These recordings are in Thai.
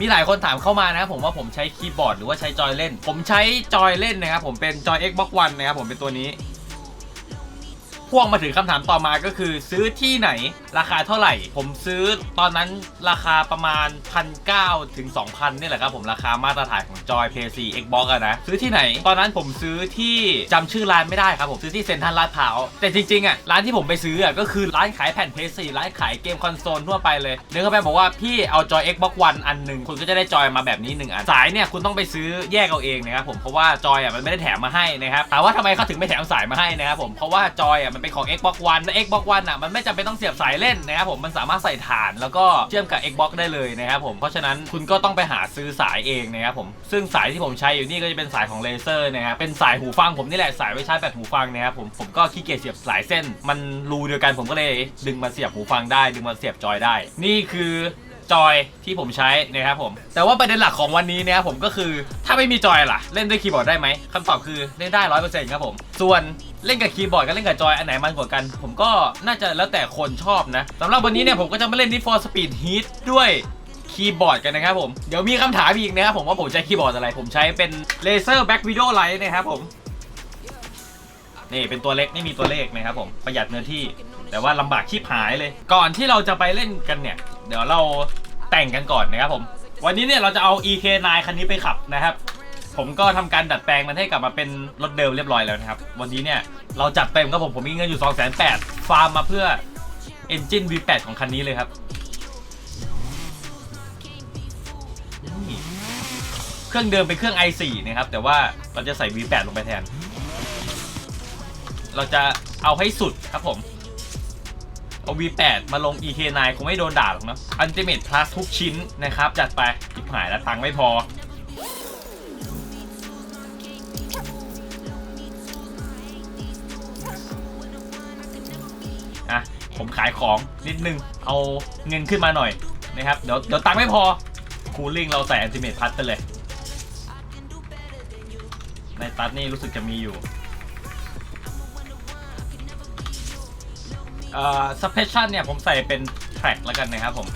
มีหลายคนถามเข้ามานะครับผมว่าผมใช้คีย์บอร์ดหรือว่าใช้จอยเล่น ผมใช้จอยเล่นนะครับผมเป็นจอย Xbox One นะครับผมเป็นตัวนี้ พ่วงมาถึงคำถามต่อมาก็คือ ซื้อที่ไหนราคาเท่าไหร่ ผมซื้อตอนนั้นราคาประมาณ1,900ถึง2,000นี่แหละครับผมราคามาตรฐานของจอย PS4 Xbox อะนะ ซื้อที่ไหน ตอนนั้นผมซื้อที่จำชื่อร้านไม่ได้ครับผมซื้อที่เซ็นทรัลลาดพร้าวแต่จริงๆอะร้านที่ผมไปซื้ออะก็คือร้านขายแผ่น PS4 ร้านขายเกมคอนโซลทั่วไปเลยเดินเข้าไปบอกว่าพี่เอาจอย Xbox One อันหนึ่งคุณก็จะได้จอยมาแบบนี้หนึ่งอันสายเนี่ยคุณต้องไปซื้อแยกเอาเองนะครับผมเพราะว่าจอยอะมันไม่ได้แถมมาให้นะครับถามว่าทำไมเขาถึงไม่แถมสายมาให้นะครับผมเพราะว่าจอยอะมันเป็นของ Xbox One และ Xbox One อะมันไม่จำเป็นต้องเสียบสายเล่นนะครับผมมันสามารถใส่ฐานแล้วก็เชื่อมกับ Xbox ได้เลยนะครับผมเพราะฉะนั้นคุณก็ต้องไปหาซื้อสายเองนะครับผมซึ่งสายที่ผมใช้อยู่นี่ก็จะเป็นสายของเลเซอร์นะครับเป็นสายหูฟังผมนี่แหละสายไว้ใช้แบบหูฟังนะครับผมผมก็ขี้เกียจเสียบสายเส้น มันรูเดียวกันผมก็เลยดึงมาเสียบหูฟังได้ ดึงมาเสียบจอยได้ นี่คือจอยที่ผมใช้นะครับผม แต่ว่าประเด็นหลักของวันนี้นะครับผมก็คือถ้าไม่มีจอยล่ะ เล่นด้วยคีย์บอร์ดได้ไหมคำตอบคือเล่นได้ร้อยเปอร์เซ็นต์ครับผม ส่วน เล่นกับคีย์บอร์ดกับเล่นกับจอยอันไหนมันกว่ากัน ผมก็น่าจะแล้วแต่คนชอบนะสำหรับวันนี้เนี่ยผมก็จะมาเล่น Need for Speed Heat ด้วยคีย์บอร์ดกันนะครับผมเดี๋ยวมีคำถามอีกนะครับผมว่าผมใช้คีย์บอร์ดอะไร ผมใช้เป็น Laser Back Video Light นะครับผมนี่เป็นตัวเล็กไม่มีตัวเลขนะครับผมประหยัดเนื้อที่ แต่ว่าลำบากชีพหายเลย ก่อนที่เราจะไปเล่นกันเนี่ย เดี๋ยวเราแต่งกันก่อนนะครับผม วันนี้เนี่ยเราจะเอา EK9 คันนี้ไปขับนะครับ ผมก็ทำการดัดแปลงมันให้กลับมาเป็นรถเดิมเรียบร้อยแล้วนะครับ วันนี้เนี่ยเราจัดเต็มครับผมผมมีเงินอยู่ 2 8 0 0 0ฟาร์มมาเพื่อ Engine V8 ของคันนี้เลยครับเครื่องเดิมเป็นเครื่อง i4 นะครับ แต่ว่าเราจะใส่ V8 ลงไปแทน เราจะเอาให้สุดครับผม เอา V8 มาลง EK9 คงไม่โดนด่าหรอกเนอะ Ultimate Plus ทุกชิ้นนะครับ จัดไปทิบหายแล้วตังไม่พอ ผมขายของนิดนึง เอาเงินขึ้นมาหน่อยนะครับ เดี๋ยวเดี๋ยวตังค์ไม่พอ คูลิ่งเราใส่ Ultimate Plus ไปเลย ในตัดนี่รู้สึกจะมีอยู่เอ่อ suppression เนี่ยผมใส่เป็น track แล้วกันนะครับผม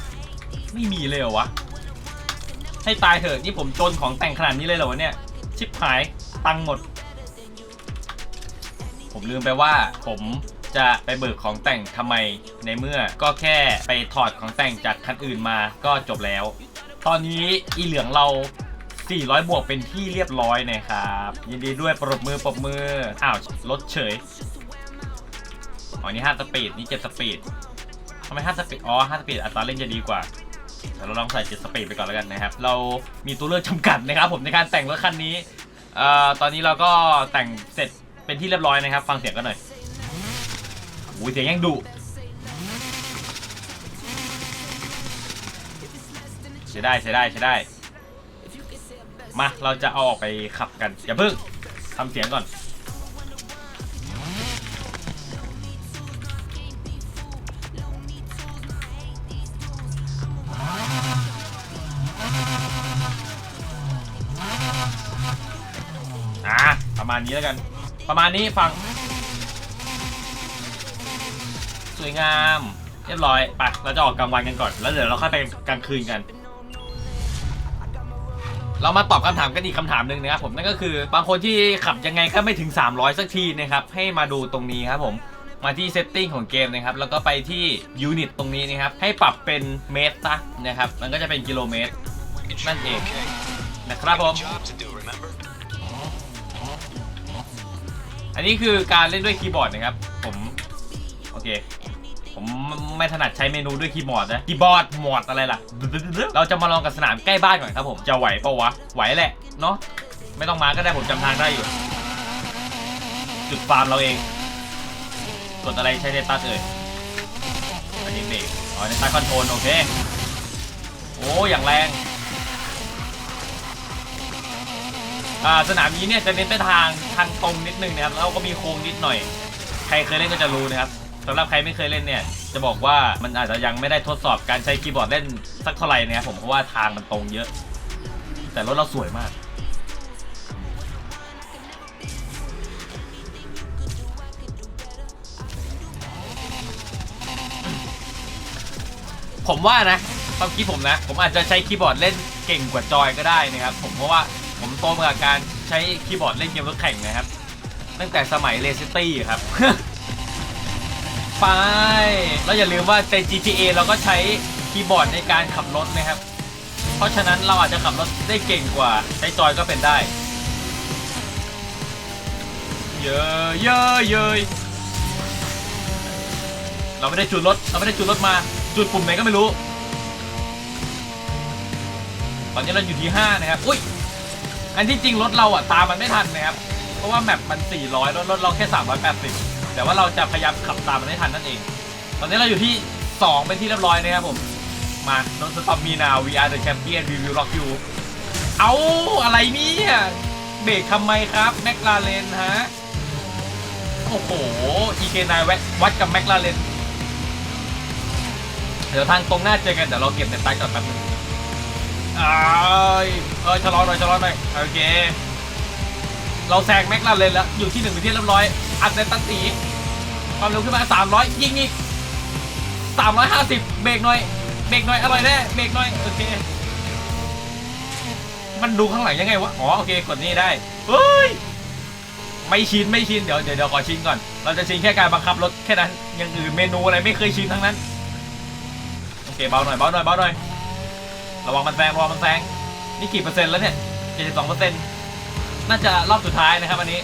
ไม่มีเลยเหรอวะ ให้ตายเถอะนี่ผมจนของแต่งขนาดนี้เลยเหรอวะเนี่ย ชิปหายตังค์หมด ผมลืมไปว่าผม จะไปเบิกของแต่งทำไมในเมื่อก็แค่ไปถอดของแต่งจากคันอื่นมาก็จบแล้ว ตอนนี้อีเหลืองเรา 400 บวกเป็นที่เรียบร้อยนะครับ ยินดีด้วยปรบมือปรบมือ อ้าวลดเฉยอ๋อนี่5สปีดนี่7สปีดทำไม5สปีดอ๋อ5สปีดอัตราเร่งจะดีกว่าแต่เราลองใส่7สปีดไปก่อนแล้วกันนะครับ เรามีตัวเลือกจำกัดนะครับ ผมในการแต่งรถคันนี้เอ่อตอนนี้เราก็แต่งเสร็จเป็นที่เรียบร้อยนะครับ ฟังเสียงกันหน่อย อ้ยเสียงยังดุใช้ได้ใช้ได้ใช้ได้ มาเราจะเอาออกไปขับกัน อย่าเพิ่งทำเสียงก่อน อะประมาณนี้แล้วกัน ประมาณนี้ฟัง สวยงาม เรียบร้อยไปเราจะออกกลางวันกันก่อน แล้วเดี๋ยวเราค่อยไปกลางคืนกัน เรามาตอบคำถามกันอีกคำถามหนึ่งนะครับผมนั่นก็คือบางคนที่ขับยังไงก็ไม่ถึง 300 สักทีนะครับให้มาดูตรงนี้ครับผมมาที่เซตติ้งของเกมนะครับ แล้วก็ไปที่ยูนิตตรงนี้นะครับ ให้ปรับเป็นเมตรซะนะครับ มันก็จะเป็นกิโลเมตร นั่นเองนะครับผม อันนี้คือการเล่นด้วยคีย์บอร์ดนะครับ ผม โอเค ผมไม่ถนัดใช้เมนูด้วยคีย์บอร์ดนะคีย์บอร์ดหมวดอะไรล่ะ เราจะมาลองกับสนามใกล้บ้านก่อนครับผมจะไหวปะวะไหวแหละเนาะไม่ต้องมาก็ได้ผมจำทางได้อยู่ จุดฟาร์มเราเองกดอะไรใช้เดต้าเอ่ยอันนี้เบรกอ๋อเดต้าคอนโทรลโอเคโอ้อย่างแรงสนามนี้เนี่ยจะเน้นไปทางทางตรงนิดนึงนะครับแล้วก็มีโค้งนิดหน่อย ใครเคยเล่นก็จะรู้นะครับ สำหรับใครไม่เคยเล่นเนี่ย จะบอกว่ามันอาจจะยังไม่ได้ทดสอบการใช้คีย์บอร์ดเล่นสักเท่าไหร่นะครับผมเพราะว่าทางมันตรงเยอะ แต่รถเราสวยมาก ผมว่านะความคิดผมนะ ผมอาจจะใช้คีย์บอร์ดเล่นเก่งกว่าจอยก็ได้นะครับผมเพราะว่าผมโตมากับการใช้คีย์บอร์ดเล่นเกมรถแข่งนะครับ ตั้งแต่สมัยเลสตี้ครับ ไป แล้วอย่าลืมว่าใน GTA เราก็ใช้คีย์บอร์ดในการขับรถนะครับ เพราะฉะนั้นเราอาจจะขับรถได้เก่งกว่า ใช้จอยก็เป็นได้ เยอะเยอะเยยเราไม่ได้จุดรถ เราไม่ได้จุดรถมาจุดปุ่มไหนก็ไม่รู้ ตอนนี้เราอยู่ที่ 5 นะครับ อุ้ย อันที่จริงรถเราอะตามมันไม่ทันนะครับ เพราะว่าแมปมัน 400 รถรถเราแค่ 380 แต่ว่าเราจะพยายามขับตามมันให้ทันนั่นเอง ตอนนี้เราอยู่ที่ 2 เป็นที่เรียบร้อยนะครับผม มาโนสตอมมีนา we are the champion we will rock you เอาอะไรเนี่ยเบรกทำไมครับแมคลาเรนฮะ โอ้โห EK9 แวะวัดกับแมคลาเรนเดี๋ยวทางตรงหน้าเจอกันเดี๋ยวเราเก็บในไตก่อนแป๊บนึงอ้ายเออชะลอหน่อยชะลอหน่อยโอเค เราแซงแม็กลาเรนแล้ว อยู่ที่หนึ่งเป็นที่เรียบร้อย อัดในตันตีความเร็วขึ้นมา 300 ยิงอีก 350 เบรกหน่อย เบรกหน่อย อร่อยแน่เบรกหน่อย โอเค มันดูข้างหลังยังไงวะ อ๋อ โอเค กดนี่ได้ เฮ้ย ไม่ชิน ไม่ชิน เดี๋ยวเดี๋ยวเดี๋ยวขอชินก่อน เราจะชินแค่การบังคับรถแค่นั้นย่างอื่นเมนูอะไรไม่เคยชินทั้งนั้น โอเค เบาหน่อย เบาหน่อย เบาหน่อย ระวังมันแซง ระวังมันแซง นี่กี่เปอร์เซ็นต์แล้วเนี่ย 72เปอร์เซ็นต์น่าจะรอบสุดท้ายนะครับอันนี้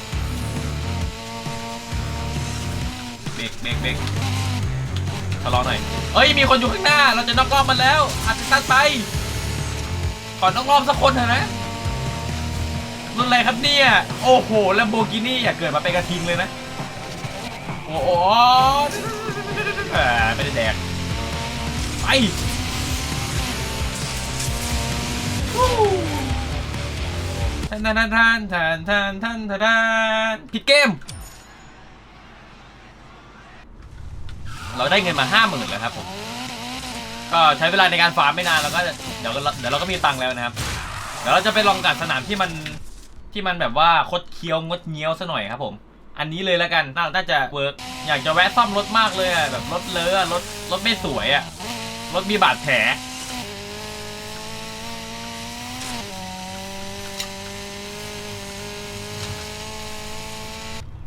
เบรกเบรกเบรกทะลอหน่อยเอ้ย มีคนอยู่ข้างหน้า เราจะนอกรอบมันแล้วอาจจะตัดไป ขอนอกรอบสักคนเถอะนะรุ่นอะไรครับเนี่ย โอ้โหแลมโบกินี่อยากเกิดมาเป็นกระทิงเลยนะ โอ้โหไม่ได้แดก ไปท่านท่านท่านท่านท่านท่านท่านผิดเกม เราได้เงินมาห้าหมื่นแล้วครับผม ก็ใช้เวลาในการฟาร์มไม่นานแล้วก็เดี๋ยวเดี๋ยวเราก็มีตังค์แล้วนะครับ เดี๋ยวเราจะไปลองกัดสนามที่มันที่มันแบบว่าคดเคี้ยวงดเงี้ยวซะหน่อยครับผม อันนี้เลยแล้วกันน่าจะเวิร์กอยากจะแวะซ่อมรถมากเลยอะแบบรถเลอะอะรถรถไม่สวยอะรถมีบาดแผล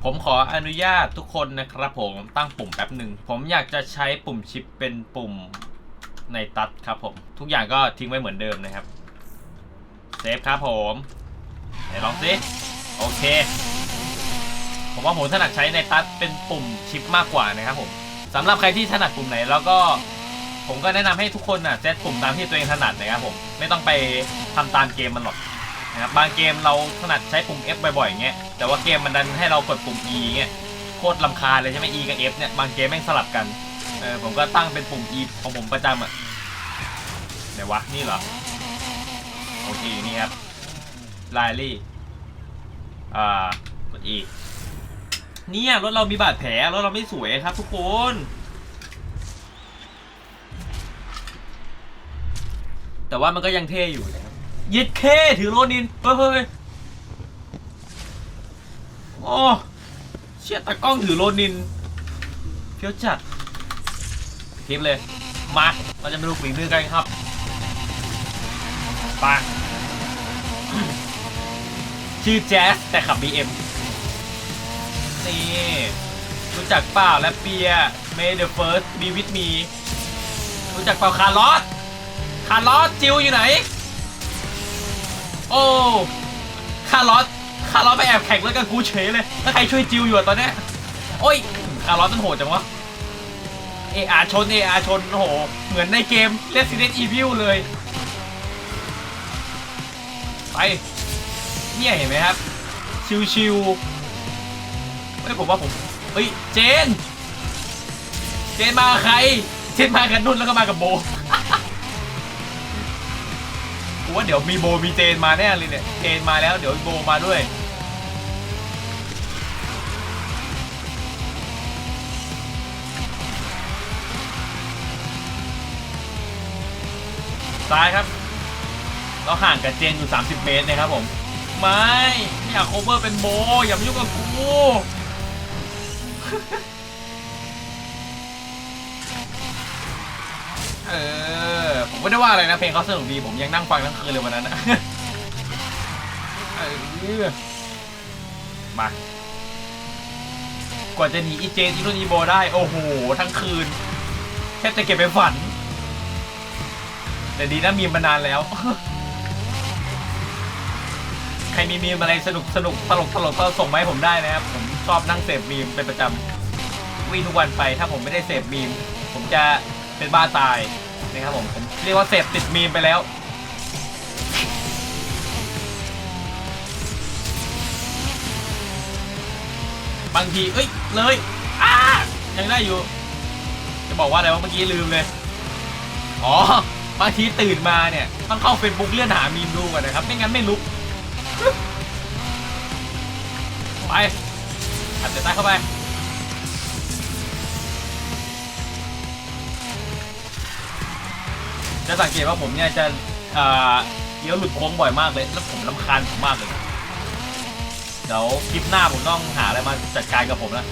ผมขออนุญาตทุกคนนะครับผมตั้งปุ่มแป๊บหนึ่ง ผมอยากจะใช้ปุ่มชิปเป็นปุ่มในตัดครับผม ทุกอย่างก็ทิ้งไว้เหมือนเดิมนะครับ เซฟครับผมไหนลองสิโอเค ผมว่าผมถนัดใช้ในตัดเป็นปุ่มชิปมากกว่านะครับผมสำหรับใครที่ถนัดปุ่มไหนแล้วก็ผมก็แนะนำให้ทุกคนน่ะเซตปุ่มตามที่ตัวเองถนัดนะครับผม ไม่ต้องไปทำตามเกมมันหรอก นะครับบางเกมเราถนัดใช้ปุ่ม F บ่อยๆอย่างเงี้ยแต่ว่าเกมมันดันให้เรากดปุ่ม E เงี้ยโคตรลำคาญเลยใช่ไหม E กับ F เนี่ยบางเกมแม่งสลับกันเออผมก็ตั้งเป็นปุ่ม E ของผมประจำอะไหนวะนี่เหรอโอเคนี่ครับไลลี่อ่ากด E เนี่ยรถเรามีบาดแผลรถเราไม่สวยครับทุกคนแต่ว่ามันก็ยังเท่อยู่นะครับ ยิดเคถือโรนินเฮ้ยเฮ้ยโอ้เชี่ยตากล้องถือโรนินเพี้ยวจัดคลิปเลย มา เราจะมาดูฝีมือกันครับไปชื่อแจ๊สแต่ขับ BM นี่รู้จักเปล่าแรปเปีย May the first be with me รู้จักเปล่าคาร์ลอสคาร์ลอสจิวอยู่ไหน โอ้คาร์ลอสคาร์ลอสไปแอบแข่งแล้วกับกูเฉยเลยแล้วใครช่วยจิวอยู่อะตอนเนี้ยโอ้ยคาร์ลอสมันโหดจังวะเออาชนเออาชนโอ้โห เหมือนในเกม Resident Evil เลย ไป เนี่ยเห็นไหมครับ ชิวๆเฮ้ยผมว่าผม เฮ้ย เจน เจนมาใคร เจนมากับนุ่นแล้วก็มากับโบ กูว่าเดี๋ยวมีโบมีเจนมาแน่เลยเนี่ยเจนมาแล้วเดี๋ยวโบมาด้วยซ้ายครับ เราห่างกับเจนอยู่ 30 เมตรนะครับผม ไม่ ไม่อยากโคเวอร์เป็นโบ อย่ามายุ่งกับกู เออ ผมไม่ได้ว่าอะไรนะเพลงเขาสนุกดีผมยังนั่งฟังทั้งคืนเลยวันนั้นนะเออมากว่าจะหนีอีเจนอีนุ่นอีโบได้ โอ้โห ทั้งคืนแค่จะเก็บไปฝัน แต่ดีนะมีมมานานแล้ว ใครมีมีมอะไรสนุกสนุกตลกตลกก็ส่งมาให้ผมได้นะครับ ผมชอบนั่งเสพมีมเป็นประจำวิ่งทุกวันไปถ้าผมไม่ได้เสพมีม ผมจะ เป็นบ้าตายนะครับผมผมเรียกว่าเสพติดมีมไปแล้วบางทีเอ้ย เลยอ้ายังได้อยู่ จะบอกว่าอะไรว่าเมื่อกี้ลืมเลย อ๋อ บางทีตื่นมาเนี่ย ต้องเข้าเฟซบุ๊กเลื่อนหามีมดูก่อนนะครับ ไม่งั้นไม่ลุก ไปอัดเสร็จใต้เข้าไป จะสังเกตว่าผมเนี่ยจะเลี้ยวหลุดโค้งบ่อยมากเลย แล้วผมลำคาญผมมากเลย เดี๋ยวคลิปหน้าผมต้องหาอะไรมาจัดการกับผมแล้ว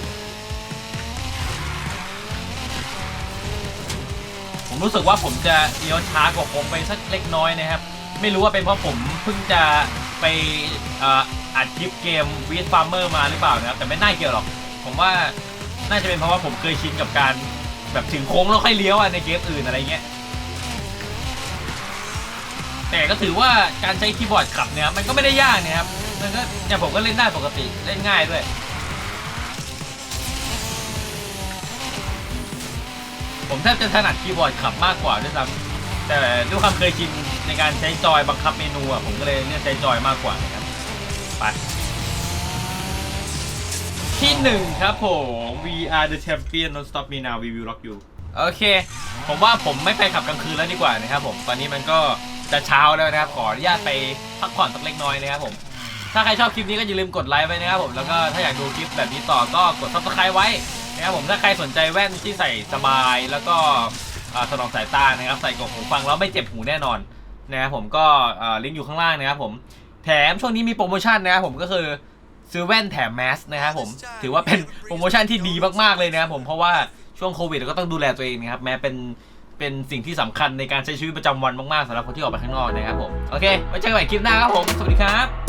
ผมรู้สึกว่าผมจะเลี้ยวช้ากว่าโค้งไปสักเล็กน้อยนะครับ ไม่รู้ว่าเป็นเพราะผมเพิ่งจะไปอัดคลิปเกมวีดฟาร์มเมอร์มาหรือเปล่านะครับ แต่ไม่น่าเกี่ยวหรอก ผมว่าน่าจะเป็นเพราะว่าผมเคยชินกับการแบบถึงโค้งแล้วค่อยเลี้ยวในเกมอื่นอะไรเงี้ย แต่ก็ถือว่าการใช้คีย์บอร์ดขับเนี่ยมันก็ไม่ได้ยากเนี่ยครับมันก็เนี่ยผมก็เล่นได้ปกติเล่นง่ายด้วย ผมแทบจะถนัดคีย์บอร์ดขับมากกว่าด้วยซ้ำแต่ด้วยความเคยชินในการใช้จอยบังคับเมนูอะผมก็เลยเลือกใช้จอยมากกว่านะครับไปที่หนึ่งครับผม We are the champion don't stop me now we will rock you โอเค ผมว่าผมไม่ไปขับกลางคืนแล้วดีกว่านะครับผม ตอนนี้มันก็ จะเช้าแล้วนะครับขออนุญาตไปพักผ่อนสักเล็กน้อยนะครับผมถ้าใครชอบคลิปนี้ก็อย่าลืมกดไลค์ไว้นะครับผมแล้วก็ถ้าอยากดูคลิปแบบนี้ต่อก็กด subscribe ไว้นะครับผมถ้าใครสนใจแว่นที่ใส่สบายแล้วก็สนองสายตานะครับใส่กล่องหูฟังแล้วไม่เจ็บหูแน่นอนนะครับผมก็ลิงก์อยู่ข้างล่างนะครับผมแถมช่วงนี้มีโปรโมชั่นนะครับผมก็คือซื้อแว่นแถมแมสนะครับผมถือว่าเป็นโปรโมชั่นที่ดีมากๆเลยนะครับผมเพราะว่าช่วงโควิดเราก็ต้องดูแลตัวเองนะครับแม้เป็น เป็นสิ่งที่สำคัญในการใช้ชีวิตประจำวันมากๆสำหรับคนที่ออกไปข้างนอกนะครับผม โอเค ไว้เจอกันใหม่คลิปหน้าครับผม สวัสดีครับ